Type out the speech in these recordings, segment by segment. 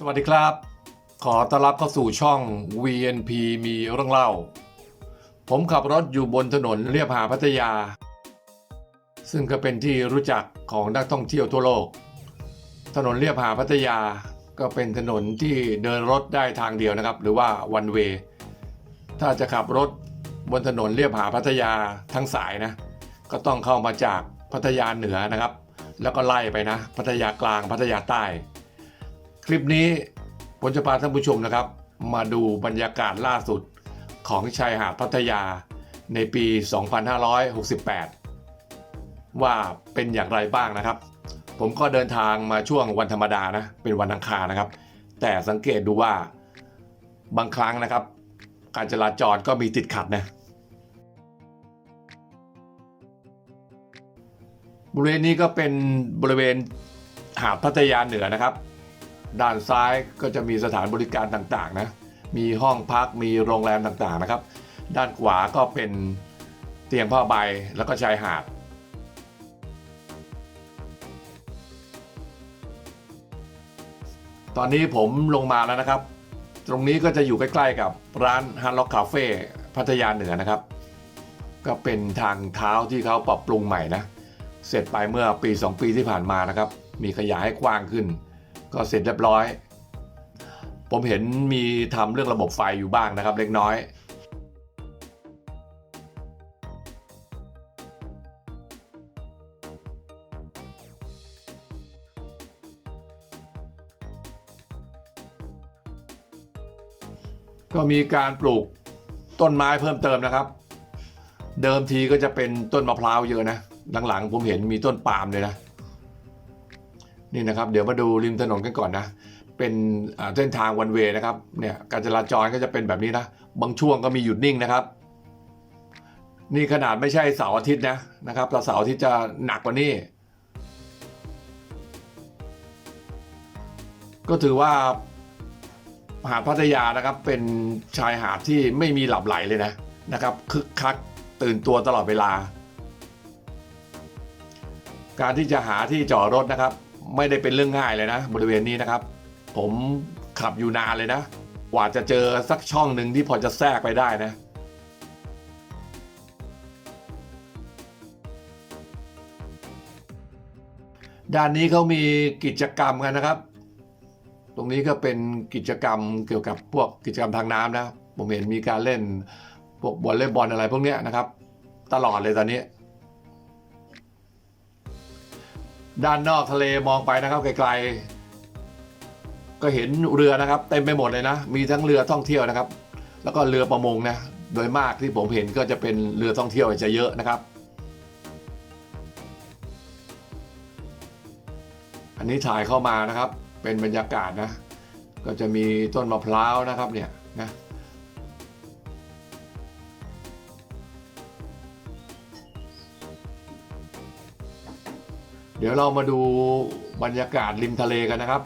สวัสดีครับ ขอต้อนรับเข้าสู่ช่อง VNP มีเรื่องเล่า ผมขับรถอยู่บนถนนเรียบหาพัทยา ซึ่งก็เป็นที่รู้จักของนักท่องเที่ยวทั่วโลก ถนนเรียบหาพัทยาก็เป็นถนนที่เดินรถได้ทางเดียวนะครับ หรือว่า one way ถ้าจะขับรถบนถนนเรียบหาพัทยาทั้งสายนะ ก็ต้องเข้ามาจากพัทยาเหนือนะครับ แล้วก็ไล่ไปนะ พัทยากลางพัทยาใต้ คลิปนี้ผมจะพาท่านผู้ชมนะครับ มาดูบรรยากาศล่าสุดของชายหาดพัทยาในปี 2568 ว่าเป็นอย่างไรบ้างนะครับ ผมก็เดินทางมาช่วงวันธรรมดานะ เป็นวันอังคารนะครับ แต่สังเกตดูว่าบางครั้งนะครับ การจราจรก็มีติดขัดนะบริเวณนี้ก็เป็นบริเวณหาดพัทยาเหนือนะครับ ด้านซ้ายก็จะมีสถานบริการต่างๆนะมีห้องพักมีโรงแรมต่างๆนะครับ ด้านขวาก็เป็นเตียงผ้าใบแล้วก็ชายหาด ตอนนี้ผมลงมาแล้วนะครับ ตรงนี้ก็จะอยู่ใกล้ๆกับร้านฮาร์ล็อกคาเฟ่พัทยาเหนือนะครับ ก็เป็นทางเท้าที่เขาปรับปรุงใหม่นะ เสร็จไปเมื่อปี 2 ปีที่ผ่านมานะครับ มีขยายให้กว้างขึ้น ก็เสร็จเรียบร้อย ผมเห็นมีทำเรื่องระบบไฟอยู่บ้างนะครับเล็กน้อยก็มีการปลูกต้นไม้เพิ่มเติมนะครับ เดิมทีก็จะเป็นต้นมะพร้าวเยอะนะ หลังๆผมเห็นมีต้นปาล์มเลยนะ นี่นะครับเดี๋ยวมาดูริมถนนกันก่อนนะ เป็นเส้นทางวันเวนะครับเนี่ยการจราจรก็จะเป็นแบบนี้นะ บางช่วงก็มีหยุดนิ่งนะครับ นี่ขนาดไม่ใช่เสาร์อาทิตย์นะนะครับแต่เสาร์อาทิตย์จะหนักกว่านี้ ก็ถือว่าหาดพัทยานะครับเป็นชายหาดที่ไม่มีหลับไหลเลยนะนะครับคึกคักตื่นตัวตลอดเวลา การที่จะหาที่จอดรถนะครับ ไม่ได้เป็นเรื่องง่ายเลยนะ บริเวณนี้นะครับ ผมขับอยู่นานเลยนะกว่าจะเจอสักช่องหนึ่งที่พอจะแทรกไปได้นะด้านนี้เขามีกิจกรรมกันนะครับ ตรงนี้ก็เป็นกิจกรรมเกี่ยวกับพวกกิจกรรมทางน้ำนะ ผมเห็นมีการเล่นพวกบอลเล่บอลอะไรพวกเนี้ยนะครับ ตลอดเลยตอนนี้ ด้านนอกทะเลมองไปนะครับไกลๆ ก็เห็นเรือนะครับ เต็มไปหมดเลยนะ มีทั้งเรือท่องเที่ยวนะครับ แล้วก็เรือประมงนะ โดยมากที่ผมเห็นก็จะเป็นเรือท่องเที่ยวจะเยอะนะครับ อันนี้ถ่ายเข้ามานะครับ เป็นบรรยากาศนะ ก็จะมีต้นมะพร้าวนะครับเนี่ยนะ เดี๋ยวเรามาดูบรรยากาศริมทะเลกันนะครับ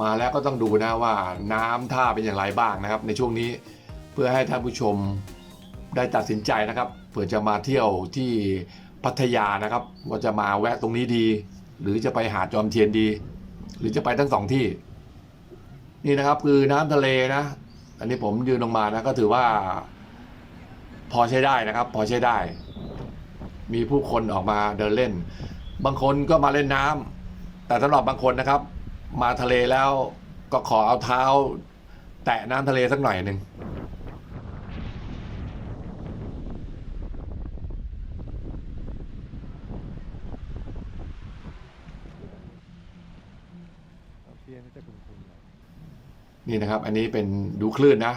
มาแล้วก็ต้องดูนะว่าน้ำท่าเป็นอย่างไรบ้างนะครับ ในช่วงนี้เพื่อให้ท่านผู้ชมได้ตัดสินใจนะครับเผื่อจะมาเที่ยวที่พัทยานะครับ ว่าจะมาแวะตรงนี้ดี หรือจะไปหาดจอมเทียนดี หรือจะไปทั้งสองที่ นี่นะครับคือน้ำทะเลนะ อันนี้ผมยืนลงมานะก็ถือว่า พอใช้ได้นะครับ พอใช้ได้ มีผู้คนออกมาเดินเล่น บางคนก็มาเล่นน้ำแต่สำหรับบางคนนะครับ มาทะเลแล้วก็ขอเอาเท้า แตะน้ำทะเลสักหน่อยหนึ่งนี่นะครับ อันนี้เป็นดูคลื่นนะ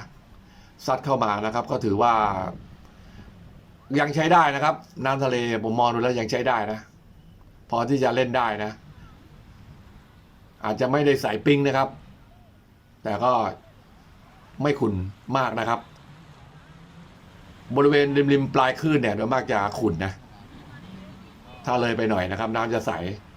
ซัดเข้ามานะครับ ก็ถือว่า ยังใช้ได้นะครับ น้ำทะเลผมมองดูแล้วยังใช้ได้นะ พอที่จะเล่นได้นะ อาจจะไม่ได้ใส่ปิ้งนะครับ แต่ก็ไม่ขุ่นมากนะครับ บริเวณริมริมปลายคลื่นเนี่ยโดยมากจะขุ่นนะ ถ้าเลยไปหน่อยนะครับ น้ำจะใส เ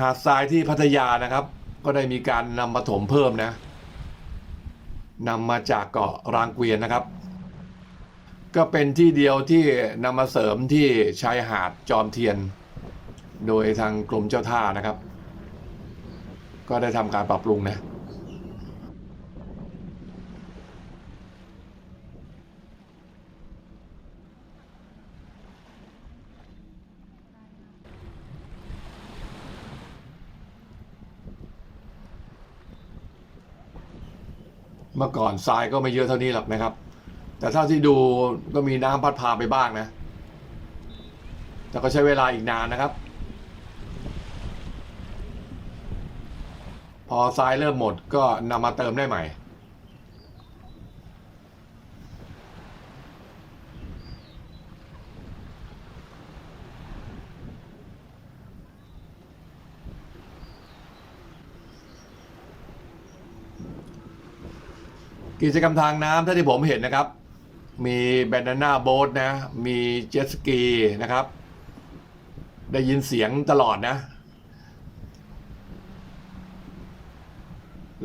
หาดทรายที่พัทยานะครับ ก็ได้มีการนำมาถมเพิ่มนะนำมาจากเกาะรางเกวียนนะครับ ก็เป็นที่เดียวที่นำมาเสริมที่ชายหาดจอมเทียน โดยทางกรมเจ้าท่านะครับ ก็ได้ทำการปรับปรุงนะ เมื่อก่อนทรายก็ไม่เยอะเท่านี้หรอกนะครับ แต่เท่าที่ดูก็มีน้ำพัดพาไปบ้างนะ แต่ก็ใช้เวลาอีกนานนะครับ พอทรายเริ่มหมดก็นำมาเติมได้ใหม่ กิจกรรมทางน้ำถ้าที่ผมเห็นนะครับ มีแบนาน่าโบ๊ทนะ มีเจ็ตสกีนะครับ ได้ยินเสียงตลอดนะ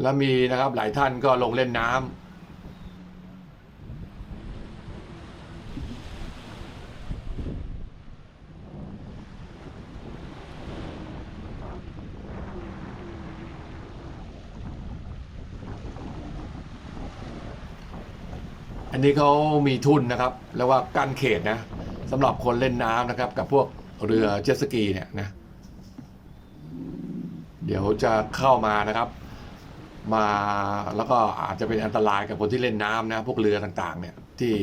แล้วมีนะครับหลายท่านก็ลงเล่นน้ำ อันนี้เขามีทุนนะครับแล้วว่ากั้นเขตนะสำหรับคนเล่นน้ำนะครับ กับพวกเรือเจ็ตสกีเนี่ยนะ เดี๋ยวจะเข้ามานะครับ มาแล้วก็อาจจะเป็นอันตรายกับคนที่เล่นน้ำนะ พวกเรือต่างๆ เนี่ยที่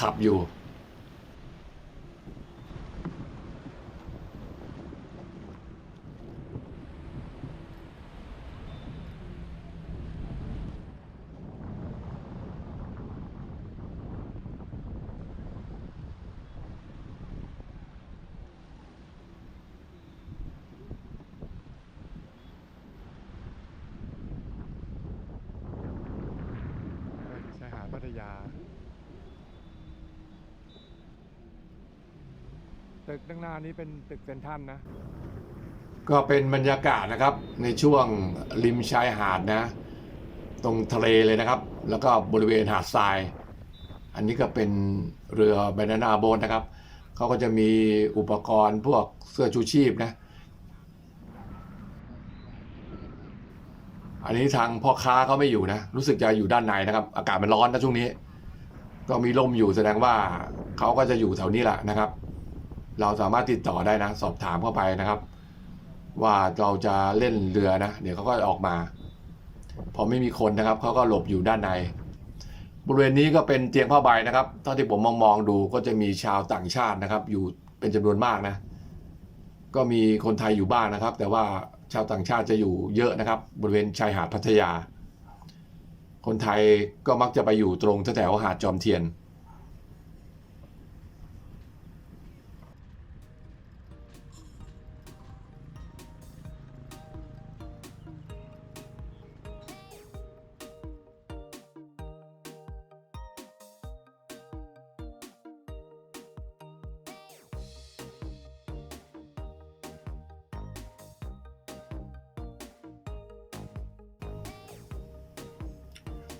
ขับอยู่ ชายหาดพัทยา ตึกข้างหน้านี้เป็นตึกเซนทรันนะ ก็เป็นบรรยากาศนะครับ ในช่วงริมชายหาดนะ ตรงทะเลเลยนะครับ แล้วก็บริเวณหาดทราย อันนี้ก็เป็นเรือแบนานาโบนนะครับเขาก็จะมีอุปกรณ์พวกเสื้อชูชีพนะ อันนี้ทางพ่อค้าเขาไม่อยู่นะ รู้สึกจะอยู่ด้านในนะครับ อากาศมันร้อนนะช่วงนี้ ก็มีลมอยู่แสดงว่าเขาก็จะอยู่แถวนี้แหละนะครับ เราสามารถติดต่อได้นะ สอบถามเข้าไปนะครับ ว่าเราจะเล่นเรือนะ เดี๋ยวเขาก็ออกมา พอไม่มีคนนะครับเขาก็หลบอยู่ด้านใน บริเวณนี้ก็เป็นเตียงผ้าใบนะครับเท่าที่ผมมองมองดูก็จะมีชาวต่างชาตินะครับ อยู่เป็นจำนวนมากนะ ก็มีคนไทยอยู่บ้างนะครับ แต่ว่าชาวต่างชาติจะอยู่เยอะนะครับ บริเวณชายหาดพัทยา คนไทยก็มักจะไปอยู่ตรงแถวหาดจอมเทียน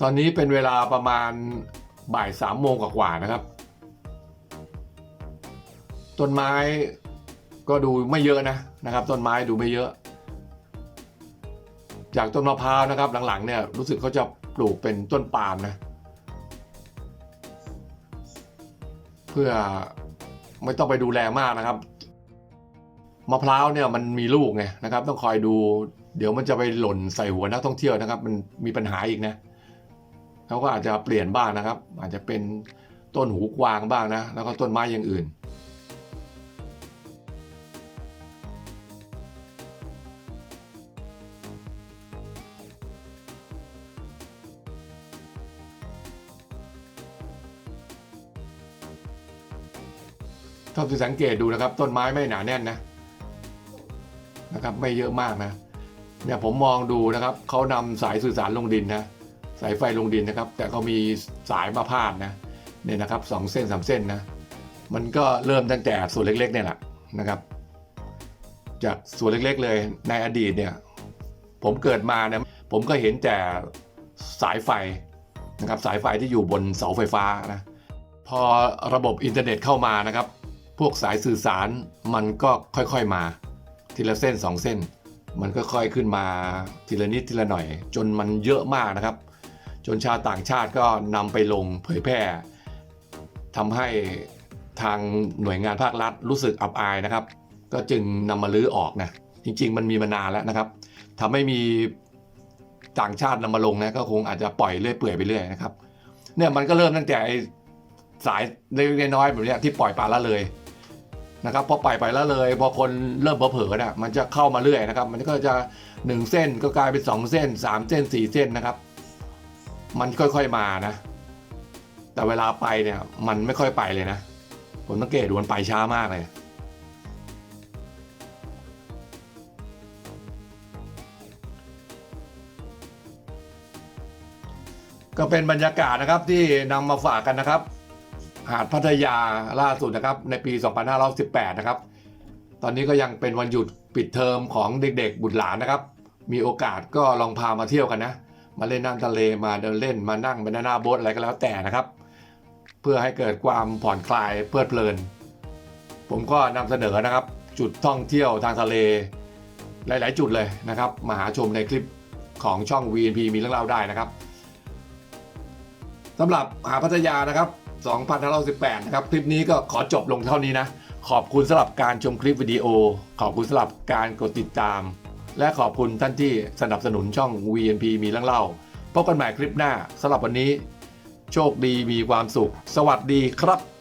ตอนนี้เป็นเวลาประมาณบ่ายสามโมงกว่าๆนะครับ ต้นไม้ก็ดูไม่เยอะนะนะครับ ต้นไม้ดูไม่เยอะ จากต้นมะพร้าวนะครับ หลังๆ เนี่ยรู้สึกเขาจะปลูกเป็นต้นปาล์มนะ เพื่อไม่ต้องไปดูแลมากนะครับมะพร้าวเนี่ยมันมีลูกไงนะครับ ต้องคอยดู เดี๋ยวมันจะไปหล่นใส่หัวนักท่องเที่ยวนะครับ มันมีปัญหาอีกนะ เขาก็อาจจะเปลี่ยนบ้างนะครับ อาจจะเป็นต้นหูกวางบ้างนะ แล้วก็ต้นไม้อย่างอื่น ถ้าที่สังเกตดูนะครับ ต้นไม้ไม่หนาแน่นนะนะครับไม่เยอะมากนะเนี่ยผมมองดูนะครับเขานำสายสื่อสารลงดินนะ สายไฟลงดินนะครับ แต่เขามีสายมาพาดนะเนี่ยนะครับสองเส้นสามเส้นนะมันก็เริ่มตั้งแต่ส่วนเล็กๆเนี่ยแหละนะครับ จากส่วนเล็กๆเลยในอดีตเนี่ยผมเกิดมาเนี่ยผมก็เห็นแต่สายไฟนะครับสายไฟที่อยู่บนเสาไฟฟ้านะพอระบบอินเทอร์เน็ตเข้ามานะครับ พวกสายสื่อสารมันก็ค่อยๆมา ทีละเส้นสองเส้น มันก็ค่อยขึ้นมาทีละนิดทีละหน่อย จนมันเยอะมากนะครับ จนชาวต่างชาติก็นำไปลงเผยแพร่ทำให้ทางหน่วยงานภาครัฐรู้สึกอับอายนะครับ ก็จึงนำมาลื้อออกนะจริง ๆ มันมีมานานแล้วนะครับทำให้มีต่างชาตินำมาลงนะก็คงอาจจะปล่อยเรื่อยเปื่อยไปเรื่อยนะครับเนี่ยมันก็เริ่มตั้งแต่สายเล็กน้อยแบบนี้ที่ปล่อยปละละเลยนะครับพอปล่อยไปละเลย พอคนเริ่มเผลอๆนะมันจะเข้ามาเรื่อยนะครับ มันก็จะหนึ่งเส้นก็กลายเป็นสองเส้นสามเส้นสี่เส้นนะครับ มันค่อยๆมานะ แต่เวลาไปเนี่ย มันไม่ค่อยไปเลยนะ ผมสังเกตดูมันไปช้ามากเลยก็เป็นบรรยากาศนะครับที่นำมาฝากกันนะครับ หาดพัทยาล่าสุดนะครับ ในปี 2518 นะครับ ตอนนี้ก็ยังเป็นวันหยุดปิดเทอมของเด็กๆ บุตรหลานนะครับ มีโอกาสก็ลองพามาเที่ยวกันนะ มาเล่นน้ำทะเลมาเดินเล่นมานั่งบนหน้าโบ๊ทอะไรก็แล้วแต่นะครับ เพื่อให้เกิดความผ่อนคลายเพลิดเพลิน ผมก็นำเสนอนะครับ จุดท่องเที่ยวทางทะเลหลาย ๆ จุดเลยนะครับ มาหาชมในคลิปของช่อง VNP มีเรื่องเล่าได้นะครับสำหรับหาพัทยานะครับ2518นะครับ คลิปนี้ก็ขอจบลงเท่านี้นะ ขอบคุณสำหรับการชมคลิปวิดีโอ ขอบคุณสำหรับการกดติดตาม และขอบคุณท่านที่สนับสนุนช่อง VNP มีเรื่องเล่าพบกันใหม่คลิปหน้าสำหรับวันนี้ โชคดีมีความสุข สวัสดีครับ